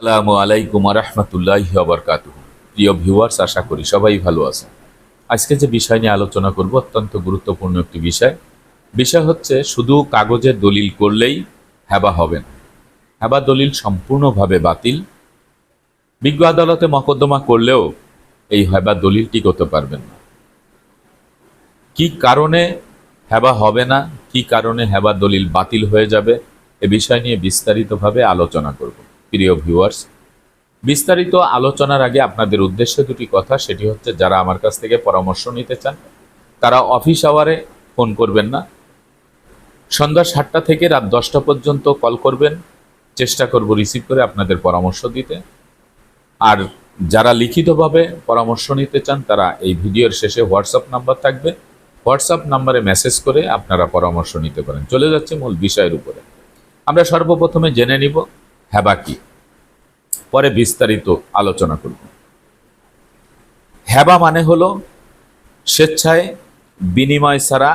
আসসালামু আলাইকুম রহমতুল্লাহ বরকাত প্রিয় ভিউয়ার্স আশা করি সবাই ভালো আছেন। আজকে যে বিষয় নিয়ে আলোচনা করব, অত্যন্ত গুরুত্বপূর্ণ একটি বিষয়। বিষয় হচ্ছে, শুধু কাগজের দলিল করলেই হেবা হবে না। হেবা দলিল সম্পূর্ণভাবে বাতিল। বিজ্ঞ আদালতে মকদ্দমা করলেও এই হেবা দলিলটি করতে পারবেন না। কি কারণে হ্যাবা হবে না? কি কারণে হ্যাবা দলিল বাতিল হয়ে যাবে? এ বিষয় নিয়ে বিস্তারিতভাবে আলোচনা করব। প্রিয় ভিউয়ার্স, বিস্তারিত আলোচনার আগে আপনাদের উদ্দেশ্যে দুটি কথা। সেটি হচ্ছে, যারা আমার কাছ থেকে পরামর্শ নিতে চান, তারা অফিস আওয়ারে ফোন করবেন না। সন্ধ্যা সাতটা থেকে রাত দশটা পর্যন্ত কল করবেন। চেষ্টা করব রিসিভ করে আপনাদের পরামর্শ দিতে। আর যারা লিখিতভাবে পরামর্শ নিতে চান, তারা এই ভিডিওর শেষে হোয়াটসঅ্যাপ নাম্বার থাকবে। হোয়াটসঅ্যাপ নাম্বারে মেসেজ করে আপনারা পরামর্শ নিতে পারেন। চলে যাচ্ছে মূল বিষয়ের উপরে। আমরা সর্বপ্রথমে জেনে নিব, হ্যাবা কি? পরে বিস্তারিত আলোচনা করব। হ্যাবা মানে হলো স্বেচ্ছায় বিনিময় ছাড়া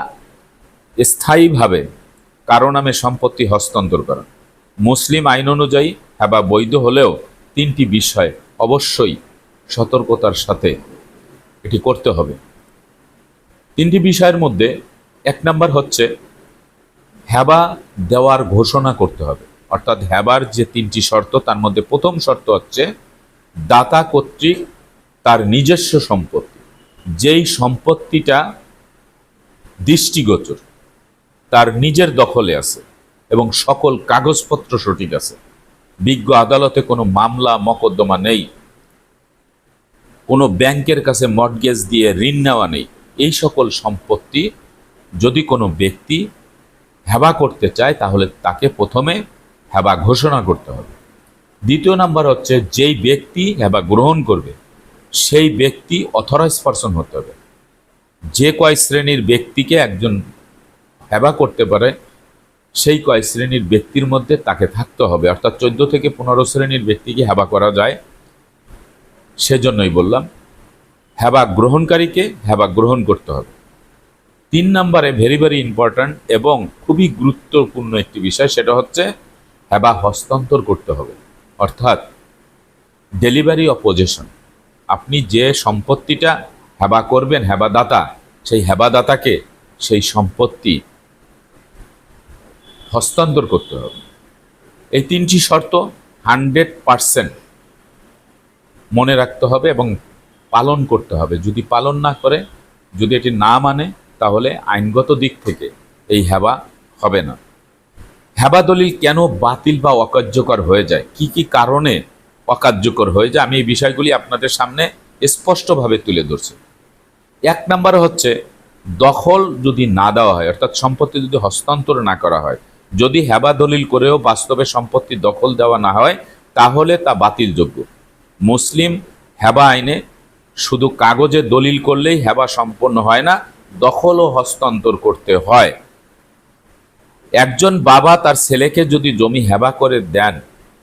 স্থায়ীভাবে কারও নামে সম্পত্তি হস্তান্তর করা। মুসলিম আইন অনুযায়ী হ্যাবা বৈধ হলেও তিনটি বিষয় অবশ্যই সতর্কতার সাথে এটি করতে হবে। তিনটি বিষয়ের মধ্যে এক নম্বর হচ্ছে হ্যাবা দেওয়ার ঘোষণা করতে হবে। অর্থাৎ হ্যাবার যে তিনটি শর্ত, তার মধ্যে প্রথম শর্ত হচ্ছে দাতা কর্তৃক তার নিজস্ব সম্পত্তি। যেই সম্পত্তিটা দৃষ্টিগোচর, তার নিজের দখলে আছে এবং সকল কাগজপত্র সঠিক আছে। বিজ্ঞ আদালতে কোনো মামলা, মকদ্দমা নেই। কোনো ব্যাংকের কাছে মর্টগেজ দিয়ে ঋণ নেওয়া নেই। এই সকল সম্পত্তি যদি কোনো ব্যক্তি হেবা করতে চায়, তাহলে তাকে প্রথমে হেবা ঘোষণা করতে হবে। দ্বিতীয় নাম্বার হচ্ছে, যেই ব্যক্তি হেবা গ্রহণ করবে, সেই ব্যক্তি অথরাইজ পারসন হতে হবে। যে কয় শ্রেণির ব্যক্তিকে একজন হেবা করতে পারে, সেই কয় শ্রেণির ব্যক্তির মধ্যে তাকে থাকতে হবে। অর্থাৎ চোদ্দ থেকে পনেরো শ্রেণির ব্যক্তিকে হেবা করা যায়। সেজন্যই বললাম হেবা গ্রহণকারীকে হেবা গ্রহণ করতে হবে। তিন নম্বরে ভেরি ভেরি ইম্পর্ট্যান্ট এবং খুবই গুরুত্বপূর্ণ একটি বিষয়, সেটা হচ্ছে হেবা হস্তান্তর করতে হবে। অর্থাৎ ডেলিভারি অফ পজেশন। আপনি যে সম্পত্তিটা হেবা করবেন হেবাদাতা সেই হেবাদাতাকে সেই সম্পত্তি হস্তান্তর করতে হবে। এই তিনটি শর্ত হান্ড্রেড পারসেন্ট মনে রাখতে হবে এবং পালন করতে হবে। যদি পালন না করে, যদি এটি না মানে তাহলে আইনগত দিক থেকে এই হেবা হবে না। হেবা দলিল কেন বাতিল বা অকার্যকর হয়ে যায়? কি কি কারণে অকার্যকর হয়ে যায়? আমি এই বিষয়গুলি আপনাদের সামনে স্পষ্টভাবে তুলে ধরছি। এক নম্বর হচ্ছে, দখল যদি না দেওয়া হয়, অর্থাৎ সম্পত্তি যদি হস্তান্তর না করা হয়, যদি হেবা দলিল করেও বাস্তবে সম্পত্তি দখল দেওয়া না হয়, তাহলে তা বাতিলযোগ্য। মুসলিম হেবা আইনে শুধু কাগজে দলিল করলেই হেবা সম্পন্ন হয় না দখল ও হস্তান্তর করতে হয়। একজন বাবা তার ছেলেকে যদি জমি হেবা করে দেন,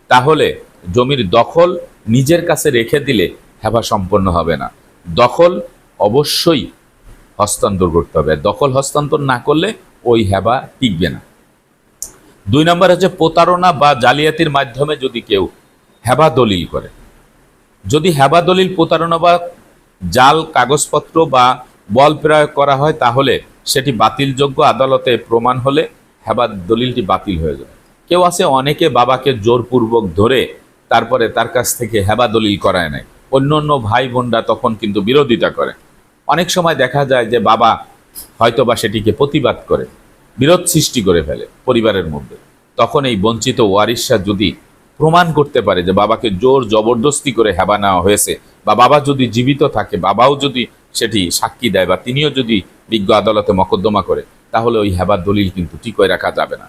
তাহলে জমির দখল নিজের কাছে রেখে দিলে হেবা সম্পন্ন হবে না। দখল অবশ্যই হস্তান্তর করতে হবে। দখল হস্তান্তর না করলে ওই হেবা টিকবে না। দুই নম্বর হচ্ছে প্রতারণা বা জালিয়াতির মাধ্যমে যদি কেউ হেবা দলিল করে। যদি হেবা দলিল, প্রতারণা বা জাল, কাগজপত্র বা বল প্রয়োগ করা হয়, তাহলে সেটি বাতিলযোগ্য আদালতে প্রমাণ হলে হেবা দলিলটি বাতিল হয়ে যাবে। কেউ আছে, অনেকে বাবাকে জোরপূর্বক ধরে তারপরে তার কাছ থেকে হেবা দলিল করায় নেয়। অন্য অন্য ভাই বোনরা তখন কিন্তু বিরোধিতা করে। অনেক সময় দেখা যায় যে বাবা হয়তো বা সেটিকে প্রতিবাদ করে, বিরোধ সৃষ্টি করে ফেলে পরিবারের মধ্যে। তখন এই বঞ্চিত ওয়ারিশা যদি প্রমাণ করতে পারে যে বাবাকে জোর জবরদস্তি করে হেবা নেওয়া হয়েছে, বা বাবা যদি জীবিত থাকে, বাবাও যদি সেটি সাক্ষী দেয়, বা তিনিও যদি বিজ্ঞ আদালতে মকদ্দমা করে তাহলে ওই হেবার দলিল কিন্তু টিকয় রাখা যাবে না।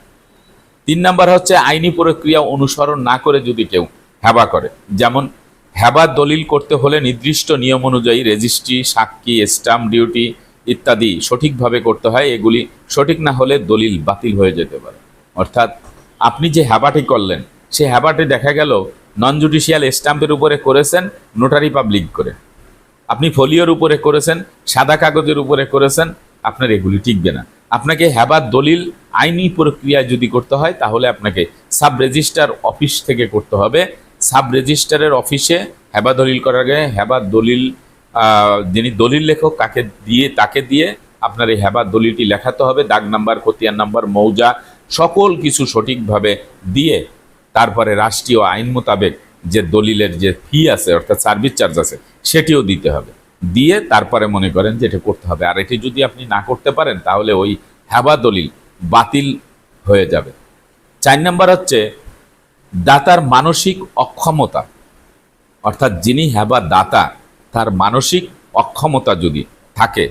তিন নাম্বার হচ্ছে আইনি প্রক্রিয়া অনুসরণ না করে যদি কেউ হেবা করে। যেমন হেবা দলিল করতে হলে নির্দিষ্ট নিয়ম অনুযায়ী রেজিস্ট্রি, সাক্ষী, স্টাম্প, ডিউটি ইত্যাদি সঠিকভাবে করতে হয়। এগুলি সঠিক না হলে দলিল বাতিল হয়ে যেতে পারে। অর্থাৎ, আপনি যে হ্যাবাটি করলেন, সে হ্যাবাটি দেখা গেল নন জুডিশিয়াল স্টাম্পের উপরে করেছেন নোটারি পাবলিক করে। আপনি ফলিওর উপরে করেছেন, সাদা কাগজের উপরে করেছেন, আপনার এগুলি টিকবে না। আপনাকে হ্যাবার দলিল আইনি প্রক্রিয়া যদি করতে হয়, তাহলে আপনাকে সাব রেজিস্টার অফিস থেকে করতে হবে। সাব রেজিস্টারের অফিসে হ্যাবা দলিল করার আগে হেবা দলিল যিনি দলিল লেখক কাকে দিয়ে, তাকে দিয়ে আপনার এই হেবা দলিলটি লেখাতে হবে। দাগ নাম্বার, খতিয়ান নাম্বার, মৌজা, সকল কিছু সঠিকভাবে দিয়ে তারপরে রাষ্ট্রীয় আইন মোতাবেক যে দলিলের যে ফি আছে, অর্থাৎ সার্ভিস চার্জ আছে, সেটিও দিতে হবে। দিয়ে তারপরে মনে করেন যে এটা করতে হবে। আর এটি যদি আপনি না করতে পারেন, তাহলে ওই হেবা দলিল বাতিল হয়ে যাবে। চার নাম্বার হচ্ছে দাতার মানসিক অক্ষমতা। অর্থাৎ যিনি হ্যাবা দাতা, তার মানসিক অক্ষমতা যদি থাকে,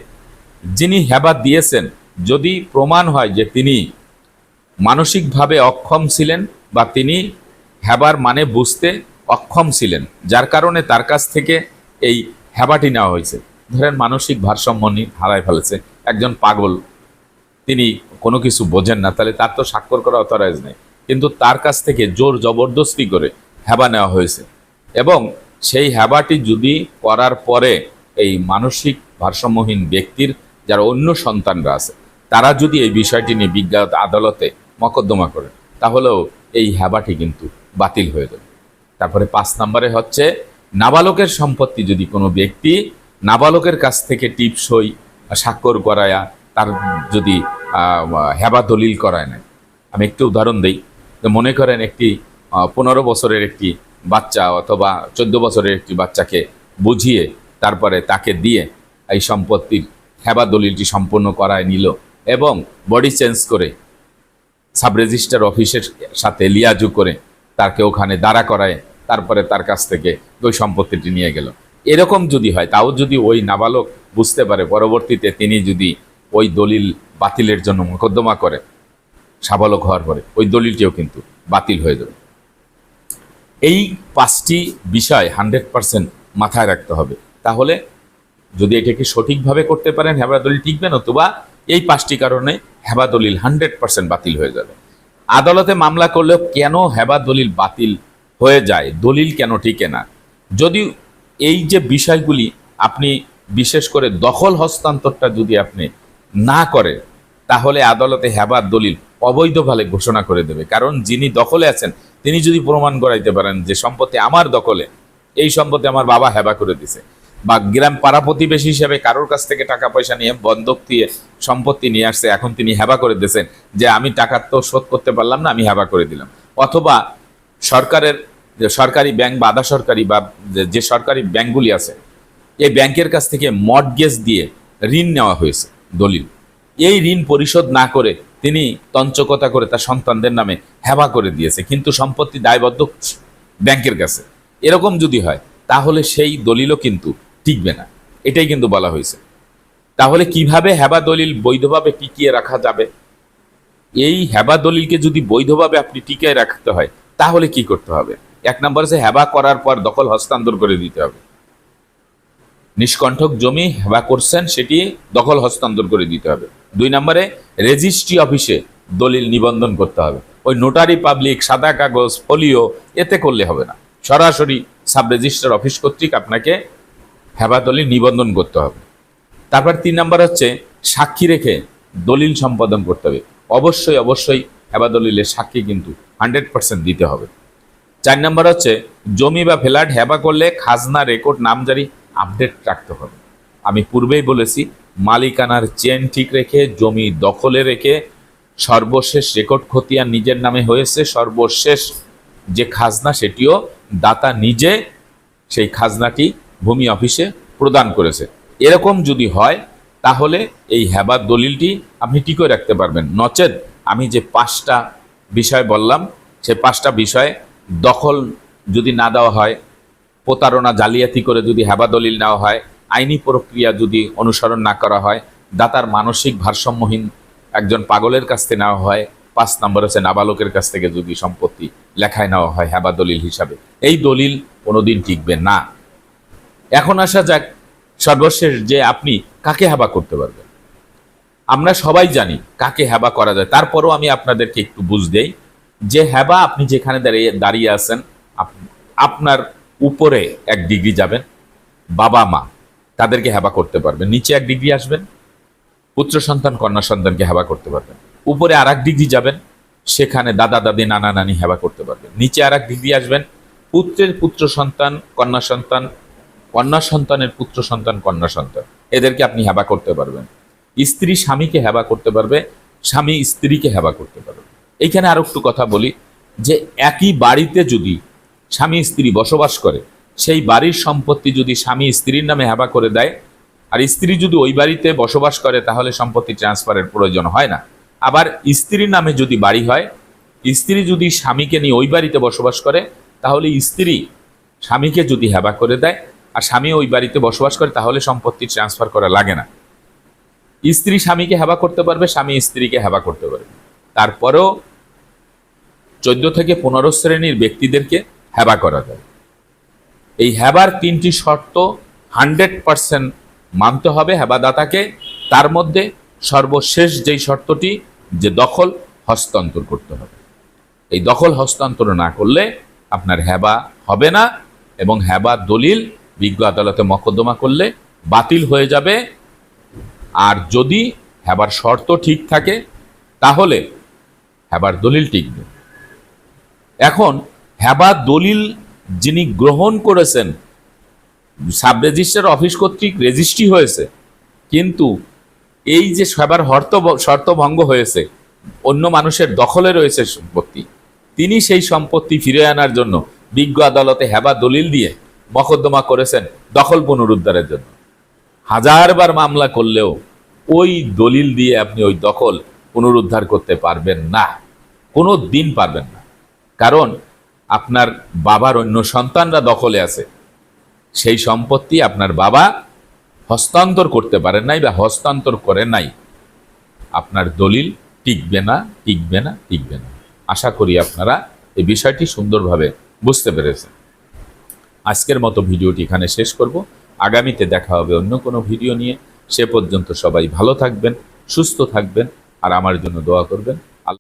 যিনি হ্যাবা দিয়েছেন, যদি প্রমাণ হয় যে তিনি মানসিকভাবে অক্ষম ছিলেন বা তিনি হ্যাবার মানে বুঝতে অক্ষম ছিলেন, যার কারণে তার কাছ থেকে এই হেবাটি নেওয়া হয়েছে। ধরেন মানসিক ভারসাম্য হারায় ফেলেছে। একজন পাগল, তিনি কোনো কিছু বোঝেন না, তাহলে তার তো স্বাক্ষর করা অথরাইজ নেই। কিন্তু তার কাছ থেকে জোর জবরদস্তি করে হ্যাবা নেওয়া হয়েছে। এবং সেই হ্যাবাটি যদি করার পরে এই মানসিক ভারসাম্যহীন ব্যক্তির, যারা অন্য সন্তানরা আছে, তারা যদি এই বিষয়টি নিয়ে বিজ্ঞাত আদালতে মকদ্দমা করে, তাহলেও এই হ্যাবাটি কিন্তু বাতিল হয়ে যাবে। তারপরে পাঁচ নম্বরে হচ্ছে নাবালকের সম্পত্তি যদি কোনো ব্যক্তি নাবালকের কাছ থেকে টিপসই স্বাক্ষর করায়া তার যদি হেবা দলিল করায় নেয়। আমি একটু উদাহরণ দিই। মনে করেন একটি পনেরো বছরের একটি বাচ্চা অথবা চোদ্দ বছরের একটি বাচ্চাকে বুঝিয়ে তারপরে তাকে দিয়ে এই সম্পত্তির হেবা দলিলটি সম্পূর্ণ করায় নিল এবং বডি চেঞ্জ করে সাব রেজিস্টার অফিসের সাথে লিয়াজু করে তাকে ওখানে দাঁড়া করায়, তারপরে তার কাছ থেকে ওই সম্পত্তিটি নিয়ে গেল। এরকম যদি হয়, তাও যদি ওই নাবালক বুঝতে পারে, পরবর্তীতে তিনি যদি ওই দলিল বাতিলের জন্য মোকদ্দমা করে, সাবালক হওয়ার পরে, ওই দলিলটিও কিন্তু বাতিল হয়ে যাবে। এই পাঁচটি বিষয় হান্ড্রেড পার্সেন্ট মাথায় রাখতে হবে। তাহলে যদি এটাকে সঠিকভাবে করতে পারেন, হেবা দলিল টিকবে নতুবা এই পাঁচটি কারণে হেবা দলিল হান্ড্রেড পার্সেন্ট বাতিল হয়ে যাবে। আদালতে মামলা করলেও কেন হেবা দলিল বাতিল হয়ে যায়? দলিল কেন টিকে না? যদি এই যে বিষয়গুলি আপনি বিশেষ করে দখল হস্তান্তরটা যদি আপনি না করেন তাহলে আদালতে হেবার দলিল অবৈধভাবে ঘোষণা করে দেবে। কারণ যিনি দখলে আছেন, তিনি যদি প্রমাণ করাইতে পারেন যে সম্পত্তি আমার দখলে, এই সম্পত্তি আমার বাবা হেবা করে দিছে। বা গ্রাম পাড়া প্রতিবেশী হিসেবে কারোর কাছ থেকে টাকা পয়সা নিয়ে বন্ধক দিয়ে সম্পত্তি নিয়ে আসছে, এখন তিনি হেবা করে দিয়েছেন যে আমি টাকা তো শোধ করতে পারলাম না, আমি হেবা করে দিলাম। অথবা সরকারের সরকারি ব্যাংক বা আধা সরকারি বা যে- সরকারি ব্যাংকগুলি আছে, এই ব্যাংকের কাছ থেকে মর্টগেজ দিয়ে ঋণ নেওয়া হয়েছে দলিল। এই ঋণ পরিশোধ না করে তিনি তঞ্চকতা করে তার সন্তানদের নামে হেবা করে দিয়েছে, কিন্তু সম্পত্তি দায়বদ্ধ ব্যাংকের কাছে। এরকম যদি হয়, তাহলে সেই দলিলও কিন্তু টিকবে না। এটাই কিন্তু বলা হয়েছে। তাহলে কীভাবে হেবা দলিল বৈধভাবে টিকিয়ে রাখা যাবে? এই হেবা দলিলকে যদি বৈধভাবে আপনি টিকিয়ে রাখতে হয়, তাহলে কি করতে হবে? এক নম্বর হচ্ছে হেবা করার পর দখল হস্তান্তর করে দিতে হবে। নিষ্কণ্ঠক জমি হেবা করছেন, সেটি দখল হস্তান্তর করে দিতে হবে। দুই নম্বরে, রেজিস্ট্রি অফিসে দলিল নিবন্ধন করতে হবে। ওই নোটারি পাবলিক সাদা কাগজ ফলিও এতে করলে হবে না। সরাসরি সাব রেজিস্ট্রার অফিস কর্তৃক আপনাকে হেবা দলিল নিবন্ধন করতে হবে। তারপর তিন নম্বর হচ্ছে, সাক্ষী রেখে দলিল সম্পাদন করতে হবে। অবশ্যই অবশ্যই হেবা দলিলের সাক্ষী কিন্তু হান্ড্রেড পার্সেন্ট দিতে হবে। চার নম্বর হচ্ছে, জমি বা ফ্ল্যাট হেবা করলে খাজনা রেকর্ড নামজারি আপডেট রাখতে হবে। আমি পূর্বেই বলেছি, মালিকানার চেন ঠিক রেখে, জমি দখলে রেখে সর্বশেষ রেকর্ড খতিয়ান নিজের নামে হয়েছে, সর্বশেষ যে খাজনা সেটিও দাতা নিজে সেই খাজনাটি ভূমি অফিসে প্রদান করেছে। এরকম যদি হয়, তাহলে এই হেবার দলিলটি আপনি টিকে রাখতে পারবেন। নচেত আমি যে পাঁচটা বিষয় বললাম, সে পাঁচটা বিষয় দখল যদি না দেওয়া হয়, প্রতারণা জালিয়াতি করে যদি হেবা দলিল নেওয়া হয়, আইনি প্রক্রিয়া যদি অনুসরণ না করা হয়, দাতার মানসিক ভারসাম্যহীন একজন পাগলের কাছ থেকে নেওয়া হয়, পাঁচ নম্বর হচ্ছে নাবালকের কাছ থেকে যদি সম্পত্তি লেখায় নেওয়া হয় হেবা দলিল হিসাবে, এই দলিল কোনোদিন টিকবে না। এখন আসা যাক সর্বশেষ যে আপনি কাকে হেবা করতে পারবেন। আমরা সবাই জানি কাকে হেবা করা যায়, তারপরও আমি আপনাদেরকে একটু বুঝ দেই। যে হেবা আপনি যেখানে দাঁড়িয়ে দাঁড়িয়ে আছেন আপনার উপরে এক ডিগ্রি যাবেন, বাবা মা তাদেরকে হেবা করতে পারবেন। নিচে এক ডিগ্রি আসবেন, পুত্র সন্তান, কন্যা সন্তানকে হেবা করতে পারবেন। উপরে আর এক ডিগ্রি যাবেন, সেখানে দাদা, দাদি, নানা, নানি হেবা করতে পারবেন। নিচে আর এক ডিগ্রি আসবেন, পুত্রের পুত্র সন্তান, কন্যা সন্তান, কন্যা সন্তানের পুত্র সন্তান, কন্যা সন্তান, এদেরকে আপনি হেবা করতে পারবেন। স্ত্রী স্বামীকে হেবা করতে পারবে, স্বামী স্ত্রীকে হেবা করতে পারবে। এইখানে আরও একটু কথা বলি, যে একই বাড়িতে যদি স্বামী স্ত্রী বসবাস করে, সেই বাড়ির সম্পত্তি যদি স্বামী স্ত্রীর নামে হেবা করে দেয়, আর স্ত্রী যদি ওই বাড়িতে বসবাস করে, তাহলে সম্পত্তি ট্রান্সফারের প্রয়োজন হয় না। আবার স্ত্রীর নামে যদি বাড়ি হয়, স্ত্রী যদি স্বামীকে নিয়ে ওই বাড়িতে বসবাস করে, তাহলে স্ত্রী স্বামীকে যদি হেবা করে দেয়, আর স্বামী ওই বাড়িতে বসবাস করে, তাহলে সম্পত্তি ট্রান্সফার করা লাগে না। স্ত্রী স্বামীকে হেবা করতে পারবে, স্বামী স্ত্রীকে হেবা করতে পারবে। তারপরেও চোদ্দ থেকে পনেরো শ্রেণির ব্যক্তিদেরকে হ্যাবা করা যায়। এই হ্যাবার তিনটি শর্ত হান্ড্রেড পারসেন্ট মানতে হবে হেবাদাতাকে তার মধ্যে সর্বশেষ যেই শর্তটি, যে দখল হস্তান্তর করতে হবে। এই দখল হস্তান্তর না করলে আপনার হ্যাবা হবে না এবং হেবা দলিল বিজ্ঞ আদালতে মকদ্দমা করলে বাতিল হয়ে যাবে। আর যদি হ্যাবার শর্ত ঠিক থাকে, তাহলে হ্যাবার দলিল টিকবে। এখন হেবা দলিল যিনি গ্রহণ করেছেন সাব রেজিস্ট্রার অফিস কর্তৃক রেজিস্ট্রি হয়েছে, কিন্তু এই যে সবার হর্ত শর্ত ভঙ্গ হয়েছে, অন্য মানুষের দখলে রয়েছে সম্পত্তি, তিনি সেই সম্পত্তি ফিরে আনার জন্য বিজ্ঞ আদালতে হেবা দলিল দিয়ে মকদ্দমা করেছেন দখল পুনরুদ্ধারের জন্য। হাজারবার মামলা করলেও ওই দলিল দিয়ে আপনি ওই দখল পুনরুদ্ধার করতে পারবেন না, কোনো দিন পারবেন না। কারণ আপনার বাবার অন্য সন্তানরা দখলে আছে। সেই সম্পত্তি আপনার বাবা হস্তান্তর করতে পারেন নাই বা হস্তান্তর করেন নাই। আপনার দলিল টিকবে না টিকবে না টিকবে না। আশা করি আপনারা এই বিষয়টি সুন্দরভাবে বুঝতে পেরেছেন। আজকের মতো ভিডিওটি এখানে শেষ করব। আগামীতে দেখা হবে অন্য কোনো ভিডিও নিয়ে। সে পর্যন্ত সবাই ভালো থাকবেন, সুস্থ থাকবেন আর আমার জন্য দোয়া করবেন।